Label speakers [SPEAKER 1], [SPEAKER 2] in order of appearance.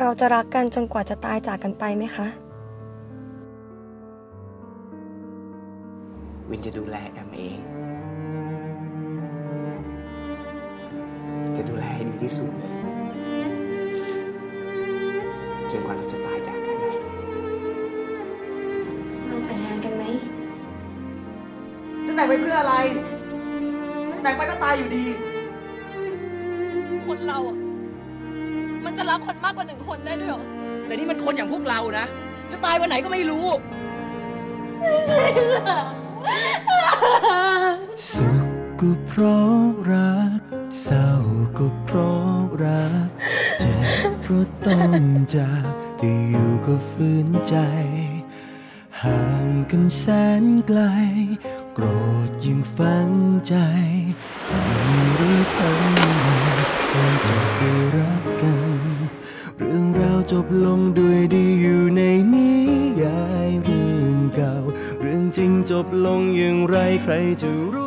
[SPEAKER 1] เราจะรักกันจนกว่าจะตายจากกันไปไหมคะ
[SPEAKER 2] วินจะดูแลแอมเอง จะดูแลให้ดีที่สุดเลยจนกว่าเราจะตายจากกันนะ
[SPEAKER 1] เราแต่งงานกันไหม
[SPEAKER 3] จะแต่งไปเพื่ออะไร แต่งไปก็ตายอยู่ดี
[SPEAKER 4] คนเราอะมัน จะรักคนมากกว่าหนึ่งคนได้ด้วยเหรอ
[SPEAKER 3] แต่นี่มันคนอย่างพวกเรานะ จะตายวันไหนก็ไม่รู้
[SPEAKER 5] สุขก็เพราะรัก เศร้าก็เพราะรัก เจ็บเพราะต้องจากแต่อยู่ก็ฝืนใจ ห่างกันแสนไกล โกรธยิ่งฝังใจ จบลงด้วยดีอยู่ในนิยายเรื่องเก่า เรื่องจริงจบลงอย่างไรใครจะรู้